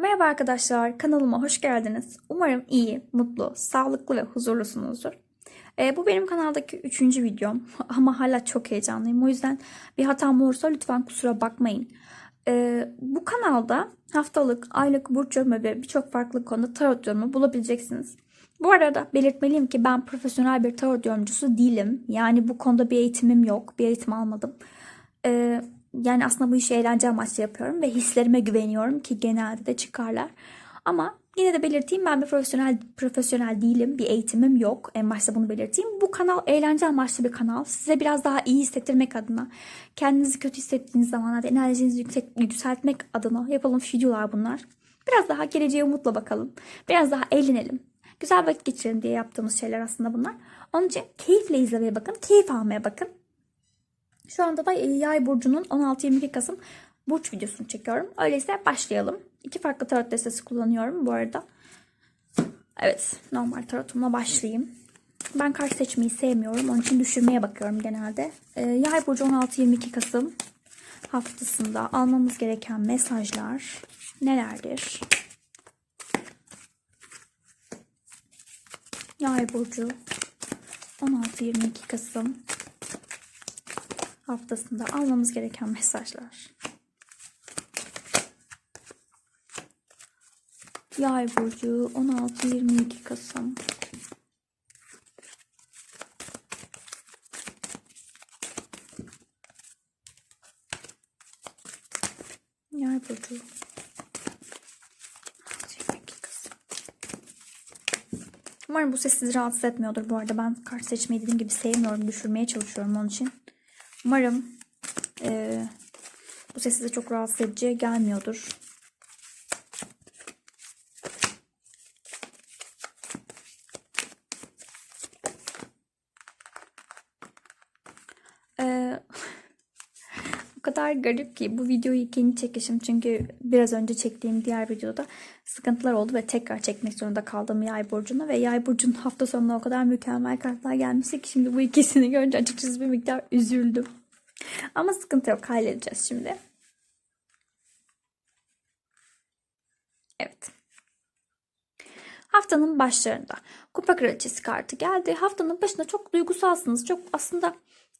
Merhaba arkadaşlar, kanalıma hoş geldiniz. Umarım iyi, mutlu, sağlıklı ve huzurlusunuzdur. Ee, bu benim kanaldaki üçüncü videom ama hala çok heyecanlıyım. O yüzden bir hatam olursa lütfen kusura bakmayın. Ee, bu kanalda haftalık, aylık burç yorumu ve birçok farklı konuda tarot yorumu bulabileceksiniz. Bu arada belirtmeliyim ki ben profesyonel bir tarot yorumcusu değilim. Yani bu konuda bir eğitimim yok, bir eğitim almadım. Ee, yani aslında bu işi eğlence amaçlı yapıyorum ve hislerime güveniyorum ki genelde de çıkarlar. Ama yine de belirteyim ben bir profesyonel profesyonel değilim. Bir eğitimim yok. En başta bunu belirteyim. Bu kanal eğlence amaçlı bir kanal. Size biraz daha iyi hissettirmek adına, kendinizi kötü hissettiğiniz zamanlarda enerjinizi yüksek, yükseltmek adına yapalım videolar bunlar. Biraz daha geleceğe umutla bakalım. Biraz daha eğlenelim. Güzel vakit geçirelim diye yaptığımız şeyler aslında bunlar. Onun için keyifle izlemeye bakın. Keyif almaya bakın. Şu anda da Yay burcunun 16-22 Kasım burç videosunu çekiyorum. Öyleyse başlayalım. İki farklı tarot destesi kullanıyorum bu arada. Evet, normal tarotumla başlayayım. Ben kart seçmeyi sevmiyorum. Onun için düşürmeye bakıyorum genelde. Ee, Yay burcu 16-22 Kasım haftasında almamız gereken mesajlar nelerdir? Yay burcu 16-22 Kasım haftasında almamız gereken mesajlar. Yay burcu 16-22 Kasım. Yay burcu 16-22 Kasım. Umarım bu ses sizi rahatsız etmiyordur bu arada. Ben kart seçmeyi dediğim gibi sevmiyorum. Düşürmeye çalışıyorum onun için. Umarım eee, bu ses size çok rahatsız edici gelmiyordur. Eee, o kadar garip ki bu videoyu yeni çekişim çünkü biraz önce çektiğim diğer videoda sıkıntılar oldu ve tekrar çekmek zorunda kaldım yay burcunu ve yay burcunun hafta sonuna o kadar mükemmel kartlar gelmişti ki şimdi bu ikisini görünce açıkçası bir miktar üzüldüm. Ama sıkıntı yok halledeceğiz şimdi. Evet. Haftanın başlarında Kupa Kraliçesi kartı geldi. Haftanın başında çok duygusalsınız. Çok aslında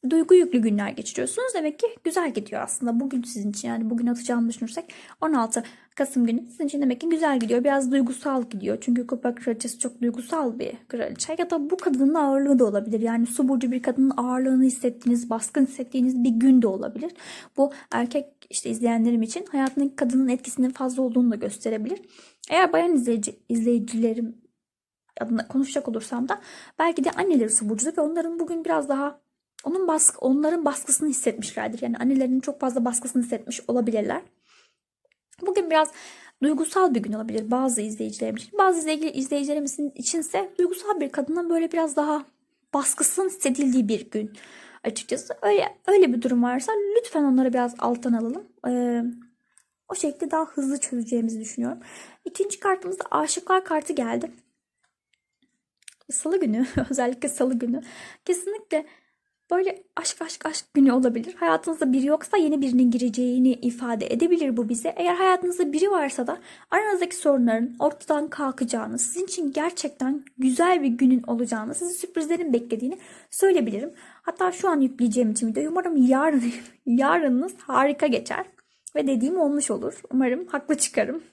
duygu yüklü günler geçiriyorsunuz. Demek ki güzel gidiyor aslında bugün sizin için. Yani bugün atacağımı düşünürsek 16 Kasım günü sizin için demek ki güzel gidiyor. Biraz duygusal gidiyor. Çünkü Kupa Kraliçesi çok duygusal bir kraliçe. Ya da bu kadının ağırlığı da olabilir. Yani su burcu bir kadının ağırlığını hissettiğiniz, baskın hissettiğiniz bir gün de olabilir. Bu erkek işte izleyenlerim için hayatındaki kadının etkisinin fazla olduğunu da gösterebilir. Eğer bayan izleyici, izleyicilerim adına konuşacak olursam da belki de anneleri su burcudur ve onların bugün biraz daha onun baskı, onların baskısını hissetmişlerdir. Yani annelerinin çok fazla baskısını hissetmiş olabilirler. Bugün biraz duygusal bir gün olabilir bazı izleyicilerim için. Bazı izleyici, izleyicilerimizin içinse duygusal bir kadının böyle biraz daha baskısının hissedildiği bir gün açıkçası. Öyle öyle bir durum varsa lütfen onları biraz alttan alalım. Ee, o şekilde daha hızlı çözeceğimizi düşünüyorum. İkinci kartımızda aşıklar kartı geldi. Salı günü özellikle salı günü kesinlikle böyle aşk aşk aşk günü olabilir. Hayatınızda biri yoksa yeni birinin gireceğini ifade edebilir bu bize. Eğer hayatınızda biri varsa da aranızdaki sorunların ortadan kalkacağını, sizin için gerçekten güzel bir günün olacağını, sizi sürprizlerin beklediğini söyleyebilirim. Hatta şu an yükleyeceğim için videoyu umarım yarın yarınınız harika geçer ve dediğim olmuş olur. Umarım haklı çıkarım.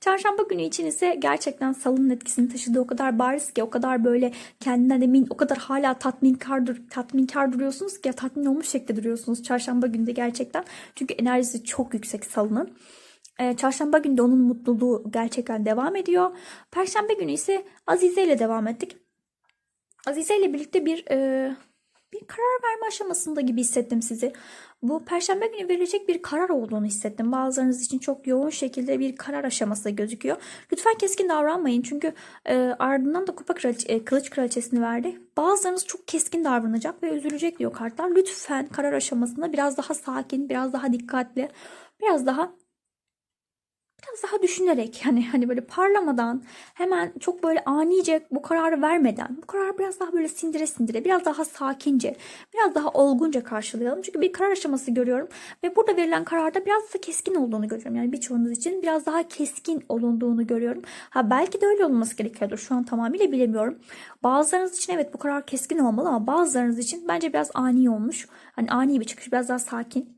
Çarşamba günü için ise gerçekten salının etkisini taşıdığı o kadar bariz ki o kadar böyle kendinden emin o kadar hala tatminkar, dur tatminkar duruyorsunuz ki ya tatmin olmuş şekilde duruyorsunuz çarşamba günde gerçekten. Çünkü enerjisi çok yüksek salının. Ee, çarşamba günü de onun mutluluğu gerçekten devam ediyor. Perşembe günü ise Azize ile devam ettik. Azize ile birlikte bir e, bir karar verme aşamasında gibi hissettim sizi. Bu perşembe günü verilecek bir karar olduğunu hissettim. Bazılarınız için çok yoğun şekilde bir karar aşaması gözüküyor. Lütfen keskin davranmayın çünkü e, ardından da kupa kraliçe, e, kılıç kraliçesini verdi. Bazılarınız çok keskin davranacak ve üzülecek diyor kartlar. Lütfen karar aşamasında biraz daha sakin, biraz daha dikkatli, biraz daha biraz daha düşünerek hani hani böyle parlamadan hemen çok böyle anice bu kararı vermeden bu kararı biraz daha böyle sindire sindire biraz daha sakince biraz daha olgunca karşılayalım. Çünkü bir karar aşaması görüyorum ve burada verilen kararda biraz da keskin olduğunu görüyorum. Yani birçoğunuz için biraz daha keskin olunduğunu görüyorum. Ha belki de öyle olması gerekiyordur. Şu an tamamıyla bilemiyorum. Bazılarınız için evet bu karar keskin olmalı ama bazılarınız için bence biraz ani olmuş. Hani ani bir çıkış biraz daha sakin.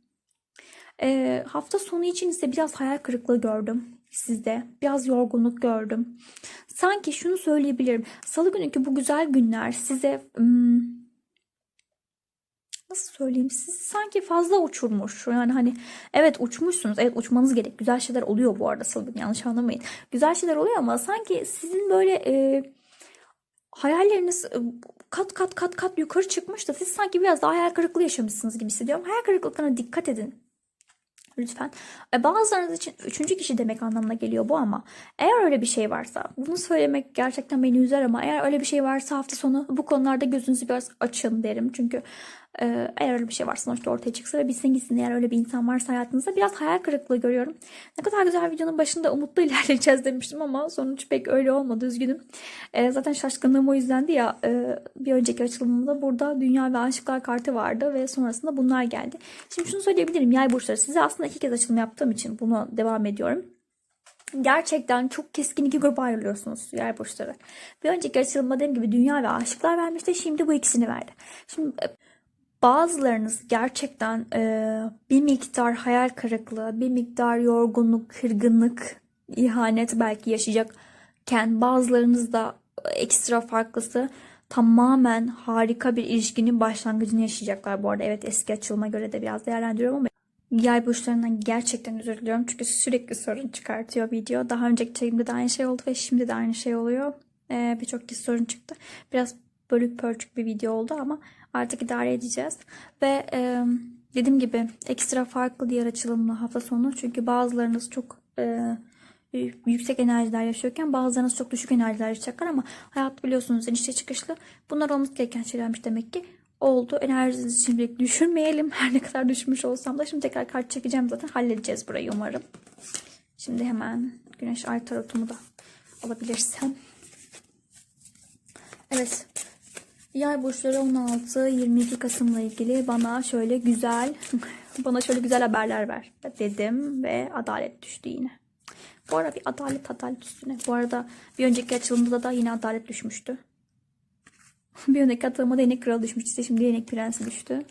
Ee, hafta sonu için ise biraz hayal kırıklığı gördüm sizde. Biraz yorgunluk gördüm. Sanki şunu söyleyebilirim. Salı günkü bu güzel günler size hmm, nasıl söyleyeyim siz sanki fazla uçurmuş. Yani hani evet uçmuşsunuz. Evet uçmanız gerek. Güzel şeyler oluyor bu arada salı günü yanlış anlamayın. Güzel şeyler oluyor ama sanki sizin böyle e, hayalleriniz e, kat kat kat kat yukarı çıkmış da siz sanki biraz daha hayal kırıklığı yaşamışsınız gibi hissediyorum. Hayal kırıklıklarına dikkat edin. Lütfen. E, Bazılarınız için üçüncü kişi demek anlamına geliyor bu ama eğer öyle bir şey varsa bunu söylemek gerçekten beni üzer ama eğer öyle bir şey varsa hafta sonu bu konularda gözünüzü biraz açın derim. Çünkü e, eğer öyle bir şey varsa sonuçta ortaya çıksa ve bilsin gitsin eğer öyle bir insan varsa hayatınızda biraz hayal kırıklığı görüyorum. Ne kadar güzel videonun başında umutlu ilerleyeceğiz demiştim ama sonuç pek öyle olmadı üzgünüm. E, zaten şaşkınlığım o yüzdendi ya e, bir önceki açılımımda burada Dünya ve Aşıklar kartı vardı ve sonrasında bunlar geldi. Şimdi şunu söyleyebilirim yay burçları size aslında iki kez açılım yaptığım için bunu devam ediyorum. Gerçekten çok keskin iki gruba ayrılıyorsunuz yer burçları. Bir önceki açılımda dediğim gibi dünya ve aşıklar vermişti. Şimdi bu ikisini verdi. Şimdi e, bazılarınız gerçekten e, bir miktar hayal kırıklığı, bir miktar yorgunluk, kırgınlık, ihanet belki yaşayacakken bazılarınız da ekstra farklısı tamamen harika bir ilişkinin başlangıcını yaşayacaklar bu arada. Evet eski açılıma göre de biraz değerlendiriyorum ama Yay burçlarından gerçekten özür diliyorum çünkü sürekli sorun çıkartıyor video. Daha önceki çekimde de aynı şey oldu ve şimdi de aynı şey oluyor. Ee, Birçok kez sorun çıktı. Biraz bölük pörçük bir video oldu ama artık idare edeceğiz. Ve e, dediğim gibi ekstra farklı diğer açılımlı hafta sonu. Çünkü bazılarınız çok e, yüksek enerjiler yaşıyorken bazılarınız çok düşük enerjiler yaşayacaklar ama hayat biliyorsunuz enişte çıkışlı. Bunlar olması gereken şeylermiş demek ki oldu. Enerjinizi şimdilik düşürmeyelim. Her ne kadar düşmüş olsam da şimdi tekrar kart çekeceğim zaten. Halledeceğiz burayı umarım. Şimdi hemen güneş ay tarotumu da alabilirsem. Evet. Yay burçları 16-22 Kasım'la ilgili bana şöyle güzel bana şöyle güzel haberler ver dedim ve adalet düştü yine. Bu arada bir adalet adalet üstüne. Bu arada bir önceki açılımda da yine adalet düşmüştü. Bir önceki atılma değnek kralı düşmüştü. İşte şimdi değnek prensi düştü.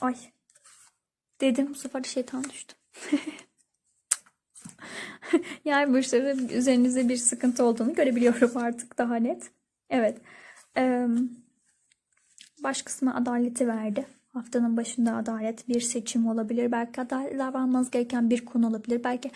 Ay. Dedim bu sefer de şeytan düştü. yani burçları üzerinizde bir sıkıntı olduğunu görebiliyorum artık daha net. Evet. Ee, baş kısmı adaleti verdi. Haftanın başında adalet bir seçim olabilir. Belki adalet davranmanız gereken bir konu olabilir. Belki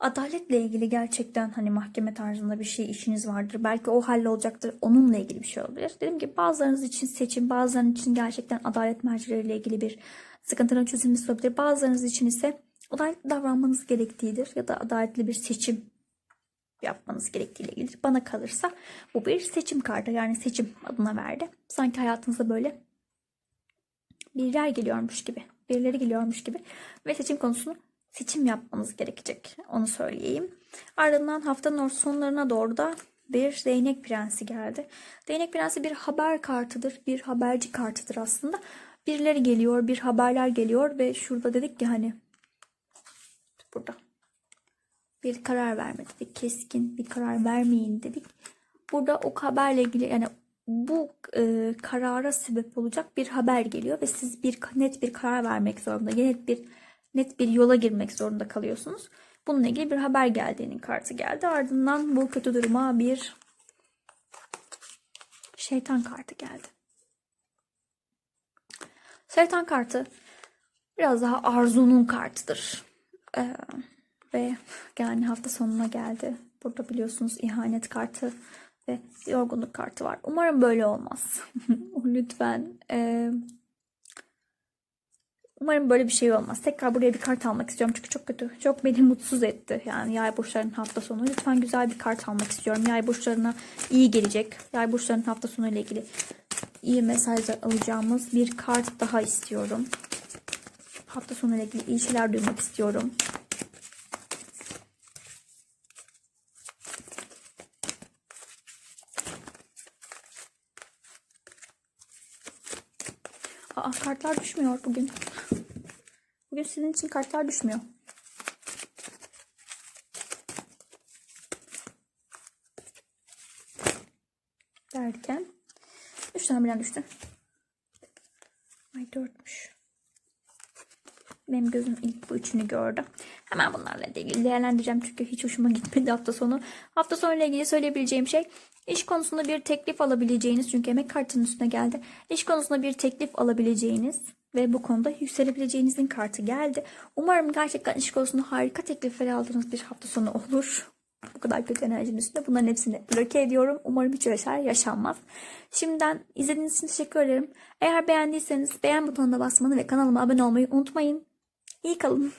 adaletle ilgili gerçekten hani mahkeme tarzında bir şey işiniz vardır. Belki o hallolacaktır. Onunla ilgili bir şey olabilir. Dediğim gibi bazılarınız için seçim, bazılarınız için gerçekten adalet mercileriyle ilgili bir sıkıntının çözülmesi olabilir. Bazılarınız için ise adaletli davranmanız gerektiğidir ya da adaletli bir seçim yapmanız gerektiğiyle ilgili. Bana kalırsa bu bir seçim kartı. Yani seçim adına verdi. Sanki hayatınızda böyle bir yer geliyormuş gibi, birileri geliyormuş gibi ve seçim konusunu seçim yapmanız gerekecek. Onu söyleyeyim. Ardından haftanın sonlarına doğru da bir değnek prensi geldi. Değnek prensi bir haber kartıdır. Bir haberci kartıdır aslında. Birileri geliyor, bir haberler geliyor ve şurada dedik ki hani burada bir karar verme dedik. Keskin bir karar vermeyin dedik. Burada o haberle ilgili yani bu e, karara sebep olacak bir haber geliyor ve siz bir net bir karar vermek zorunda, net bir net bir yola girmek zorunda kalıyorsunuz. Bununla ilgili bir haber geldiğinin kartı geldi. Ardından bu kötü duruma bir şeytan kartı geldi. Şeytan kartı biraz daha arzunun kartıdır. Ee, Ve yani hafta sonuna geldi. Burada biliyorsunuz ihanet kartı ve yorgunluk kartı var. Umarım böyle olmaz. Lütfen. e, umarım böyle bir şey olmaz. Tekrar buraya bir kart almak istiyorum. Çünkü çok kötü. Çok beni mutsuz etti. Yani yay burçlarının hafta sonu. Lütfen güzel bir kart almak istiyorum. Yay burçlarına iyi gelecek. Yay burçlarının hafta sonu ile ilgili iyi mesajlar alacağımız bir kart daha istiyorum. Hafta sonu ile ilgili iyi şeyler duymak istiyorum. Kartlar düşmüyor bugün. Bugün sizin için kartlar düşmüyor. Derken 3 tane birden düştü. Ay dörtmüş. Benim gözüm ilk bu üçünü gördü. Hemen bunlarla ilgili değerlendireceğim çünkü hiç hoşuma gitmedi hafta sonu. Hafta sonu ile ilgili söyleyebileceğim şey iş konusunda bir teklif alabileceğiniz çünkü emek kartının üstüne geldi. İş konusunda bir teklif alabileceğiniz ve bu konuda yükselebileceğinizin kartı geldi. Umarım gerçekten iş konusunda harika teklifler aldığınız bir hafta sonu olur. Bu kadar kötü enerjinin üstünde bunların hepsini bloke ediyorum. Umarım hiç öyle şeyler yaşanmaz. Şimdiden izlediğiniz için teşekkür ederim. Eğer beğendiyseniz beğen butonuna basmanı ve kanalıma abone olmayı unutmayın. İyi kalın.